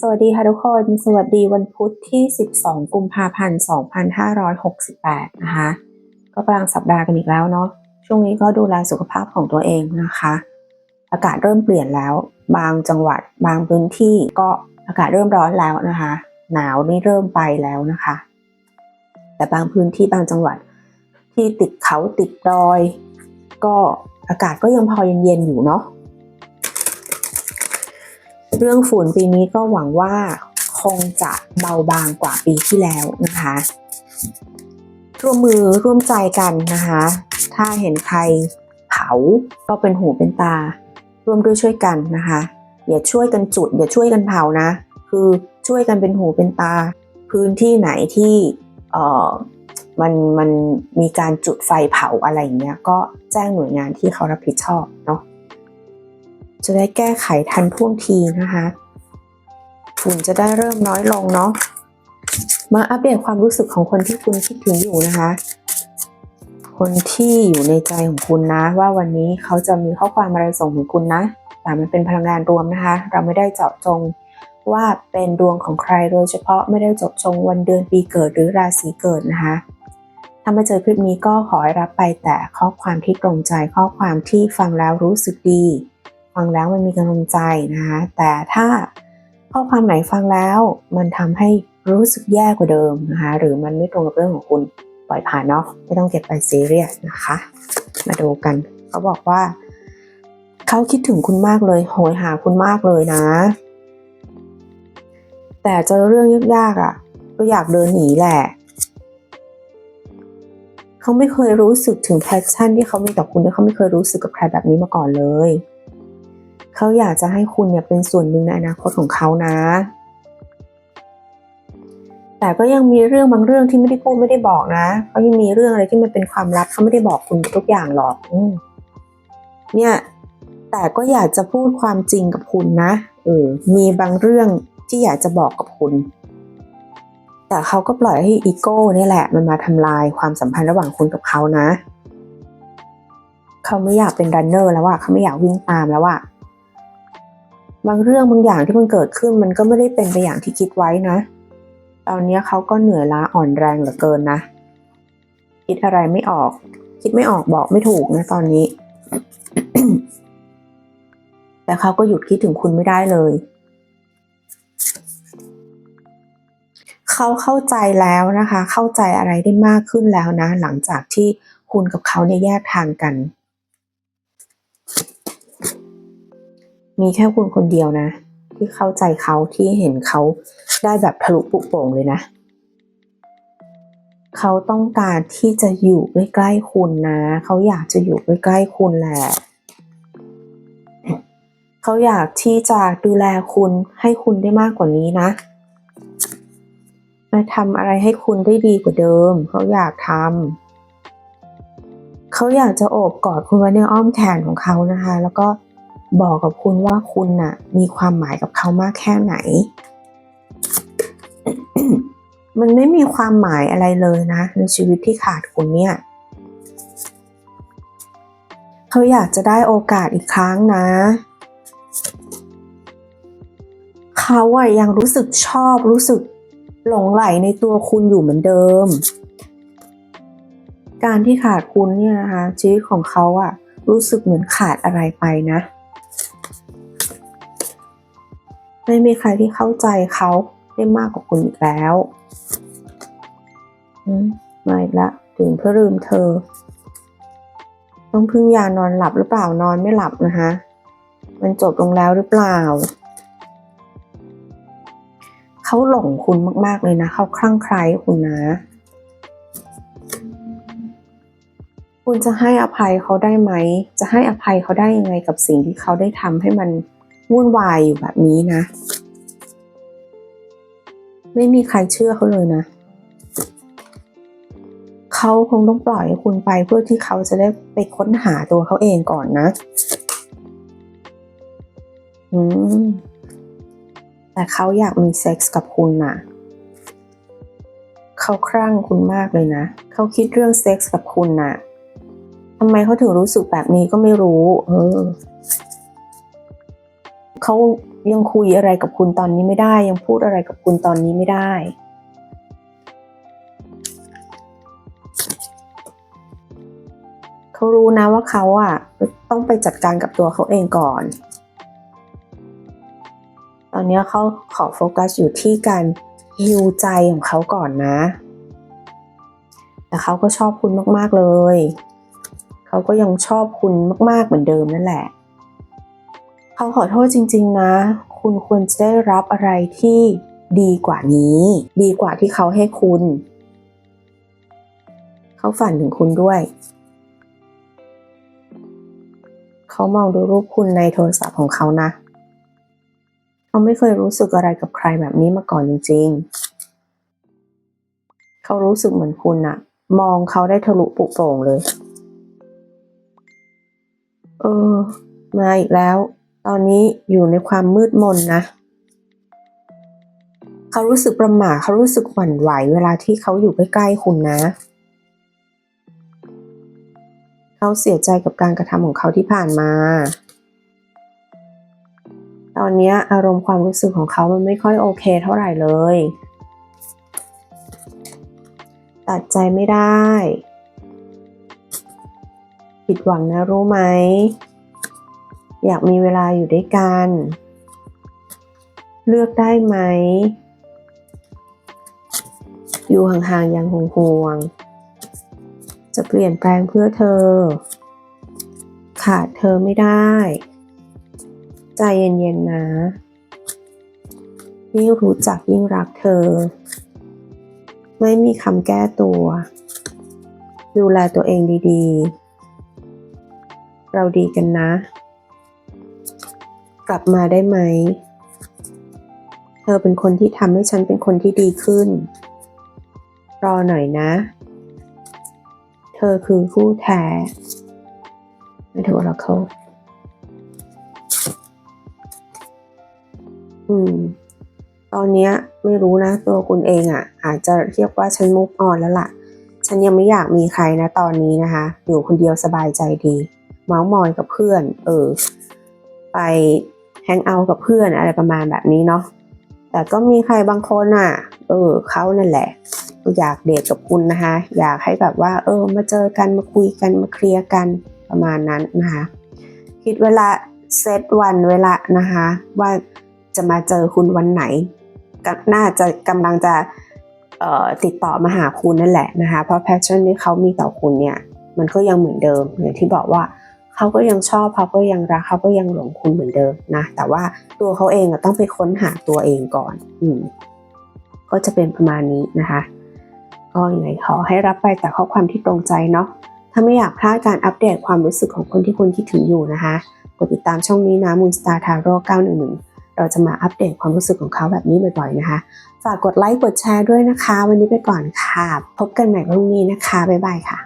สวัสดีค่ะทุกคน สวัสดีวันพุธที่ 12 กุมภาพันธ์ 2568 นะคะ ก็กลางสัปดาห์กันอีกแล้วเนาะ ช่วงนี้ก็ดูแลสุขภาพของตัวเองนะคะ อากาศเริ่มเปลี่ยนแล้ว บางจังหวัด บางพื้นที่ก็อากาศเริ่มร้อนแล้วนะคะ หนาวนี่เริ่มไปแล้วนะคะ แต่บางพื้นที่บางจังหวัดที่ติดเขาติดดอย ก็อากาศก็ยังพอเย็นๆอยู่เนาะ เรื่องฝุ่นปีนี้ก็หวังว่าคงจะเบาบางกว่าปีที่แล้วนะคะ ร่วมมือร่วมใจกันนะคะ ถ้าเห็นใครเผาก็เป็นหูเป็นตา ร่วมด้วยช่วยกันนะคะ อย่าช่วยกันจุด อย่าช่วยกันเผานะ คือช่วยกันเป็นหูเป็นตา พื้นที่ไหนที่เอ่อมันมันมีการจุดไฟเผาอะไรอย่างเงี้ยก็แจ้งหน่วยงานที่เขารับผิดชอบเนาะ จะได้แก้ไขทันท่วงทีนะคะฝุ่นจะได้เริ่มน้อยลงเนาะมาอัปเดตความรู้สึกของคนที่คุณคิดถึงอยู่นะคะ คนที่อยู่ในใจของคุณนะ ว่าวันนี้เขาจะมีข้อความอะไรส่งถึงคุณนะ แต่มันเป็นพลังงานรวมนะคะ เราไม่ได้เจาะจงว่าเป็นดวงของใครโดยเฉพาะไม่ได้จาะจงวันเดือนปีเกิดหรือราศีเกิดนะคะ ถ้ามาเจอคลิปนี้ก็ขอให้รับไปแต่ข้อความที่ตรงใจข้อความที่ฟังแล้วรู้สึกดี ฟังแล้วมันมีกำลังใจนะคะแต่ถ้าข้อความไหนฟังแล้วมันทำให้รู้สึกแย่กว่าเดิมนะคะหรือมันไม่ตรงกับเรื่องของคุณปล่อยผ่านเนาะไม่ต้องเก็บไปซีเรียสนะคะ มาดูกันเขาบอกว่า เขาคิดถึงคุณมากเลยโหยหาคุณมากเลยนะ แต่เจอเรื่องยากๆอะ ก็อยากเดินหนีแหละเขาไม่เคยรู้สึกถึงแพชชั่นที่เขามีต่อคุณเนี่เขาไม่เคยรู้สึกกับใครแบบนี้มาก่อนเลย เขาอยากจะให้คุณเนี่ยเป็นส่วนหนึ่งในอนาคตของเขานะ แต่ก็ยังมีเรื่องบางเรื่องที่ไม่ได้พูดไม่ได้บอกนะเขายังมีเรื่องอะไรที่มันเป็นความลับเขาไม่ได้บอกคุณทุกอย่างหรอกอเนี่ย แต่ก็อยากจะพูดความจริงกับคุณนะเออมีบางเรื่องที่อยากจะบอกกับคุณ แต่เขาก็ปล่อยให้อีโก้เนี่ยแหละ มันมาทำลายความสัมพันธ์ระหว่างคุณกับเขานะ เขาไม่อยากเป็นรันเนอร์แล้วอะเขาไม่อยากวิ่งตามแล้วอะ บางเรื่องบางอย่างที่มันเกิดขึ้นมันก็ไม่ได้เป็นไปอย่างที่คิดไว้นะ ตอนนี้เขาก็เหนื่อยล้าอ่อนแรงเหลือเกินนะ คิดอะไรไม่ออก คิดไม่ออกบอกไม่ถูกนะตอนนี้ แต่เขาก็หยุดคิดถึงคุณไม่ได้เลย เขาเข้าใจแล้วนะคะ เข้าใจอะไรได้มากขึ้นแล้วนะ หลังจากที่คุณกับเขาเนี่ยแยกทางกัน มีแค่คุณคนเดียวนะ ที่เข้าใจเขาที่เห็นเขาได้แบบทะลุปุโป่งเลยนะ เขาต้องการที่จะอยู่ใกล้ๆคุณนะ เขาอยากจะอยู่ใกล้ๆคุณแหละเขาอยากที่จะดูแลคุณให้คุณได้มากกว่านี้นะมาทำอะไรให้คุณได้ดีกว่าเดิม เขาอยากทำเขาอยากจะโอบกอดคุณไว้ในอ้อมแขนของเขานะคะ แล้วก็ บอกกับคุณว่าคุณน่ะ มีความหมายกับเขามากแค่ไหน มันไม่มีความหมายอะไรเลยนะ ในชีวิตที่ขาดคุณเนี่ยเขาอยากจะได้โอกาสอีกครั้งนะ เขาอะยังรู้สึกชอบรู้สึกหลงไหลในตัวคุณอยู่เหมือนเดิม การที่ขาดคุณเนี่ยนะคะชีวิตของเขาอะรู้สึกเหมือนขาดอะไรไปนะ ไม่มีใครที่เข้าใจเขาได้มากกว่าคุณอีกแล้วมมาอีกละถึงเพื่อลืมเธอ ต้องพึ่งยานอนหลับหรือเปล่านอนไม่หลับนะคะมันจบลงแล้วหรือเปล่า เขาหลงคุณมาก ๆ เลยนะ เขาคลั่งไคล้คุณนะ คุณจะให้อภัยเขาได้ไหม จะให้อภัยเขาได้ยังไงกับสิ่งที่เขาได้ทำให้มัน วุ่นวายอยู่แบบนี้นะ ไม่มีใครเชื่อเขาเลยนะ เขาคงต้องปล่อยให้คุณไปเพื่อที่เขาจะได้ไปค้นหาตัวเขาเองก่อนนะ อืม แต่เขาอยากมีเซ็กส์กับคุณน่ะเขาครั่งคุณมากเลยนะ เขาคิดเรื่องเซ็กส์กับคุณน่ะทำไมเขาถึงรู้สึกแบบนี้ก็ไม่รู้ เออ เขายังคุยอะไรกับคุณตอนนี้ไม่ได้ ยังพูดอะไรกับคุณตอนนี้ไม่ได้ เขารู้นะว่าเขาอะต้องไปจัดการกับตัวเขาเองก่อน ตอนนี้เขาขอโฟกัสอยู่ที่การฮิวใจของเขาก่อนนะ แต่เขาก็ชอบคุณมาก ๆ เลย เขาก็ยังชอบคุณมาก ๆ เหมือนเดิมนั่นแหละ เขาขอโทษจริง ๆ นะ คุณควรจะได้รับอะไรที่ดีกว่านี้ ดีกว่าที่เขาให้คุณ เขาฝันถึงคุณด้วย เขามองดูรูปคุณในโทรศัพท์ของเขานะ เขาไม่เคยรู้สึกอะไรกับใครแบบนี้มาก่อนจริง ๆ เขารู้สึกเหมือนคุณอะมองเขาได้ทะลุปุโปร่งเลย เออ มาอีกแล้ว ตอนนี้อยู่ในความมืดมนนะ เขารู้สึกประหม่าเขารู้สึกหวั่นไหวเวลาที่เขาอยู่ใกล้ๆคุณนะ เขาเสียใจกับการกระทำของเขาที่ผ่านมา ตอนนี้อารมณ์ความรู้สึกของเขามันไม่ค่อยโอเคเท่าไหร่เลย ตัดใจไม่ได้ ผิดหวังนะรู้ไหม อยากมีเวลาอยู่ด้วยกัน เลือกได้ไหม อยู่ห่างๆอย่างห่วงๆจะเปลี่ยนแปลงเพื่อเธอ ขาดเธอไม่ได้ ใจเย็นๆนะยิ่งรู้จักยิ่งรักเธอ ไม่มีคำแก้ตัว ดูแลตัวเองดีๆ เราดีกันนะ กลับมาได้ไหม เธอเป็นคนที่ทำให้ฉันเป็นคนที่ดีขึ้น รอหน่อยนะ เธอคือคู่แท้ไม่ถูกหรอกเขาอืม ตอนนี้ไม่รู้นะ ตัวคุณเองอะ่ะ อาจจะเรียกว่าฉันมุกออนแล้วล่ะ ฉันยังไม่อยากมีใครนะตอนนี้นะคะ อยู่คนเดียวสบายใจดี เมาส์มอยกับเพื่อน เออ ไป แฮงเอาท์กับเพื่อนอะไรประมาณแบบนี้เนาะแต่ก็มีใครบางคนอะ เออเขานั่นแหละ อยากเดทกับคุณนะคะ อยากให้แบบว่า เออ มาเจอกันมาคุยกันมาเคลียร์กันประมาณนั้นนะคะคิดเวลาเซตวันเวลานะคะ ว่าจะมาเจอคุณวันไหนก็น่าจะกำลังจะออติดต่อมาหาคุณนั่นแหละนะคะ เพราะแพชชั่นที่เขามีต่อคุณเนี่ย มันก็ยังเหมือนเดิมอย่างที่บอกว่า เขาก็ยังชอบเขาก็ยังรักเขาก็ยังหลงคุณเหมือนเดิมนะ แต่ว่าตัวเขาเองต้องไปค้นหาตัวเองก่อน อืมก็จะเป็นประมาณนี้นะคะ ก็ยังไงขอให้รับไปแต่ข้อความที่ตรงใจเนาะถ้าไม่อยากพลาดการอัปเดตความรู้สึกของคนที่คุณคิดถึงอยู่นะคะกดติดตามช่องนี้นะ Moonstar Tarot 911 เราจะมาอัปเดตความรู้สึกของเขาแบบนี้บ่อยๆนะคะ ฝากกดไลค์กดแชร์ด้วยนะคะ วันนี้ไปก่อนค่ะ พบกันใหม่พรุ่งนี้นะคะ บ๊ายบายค่ะ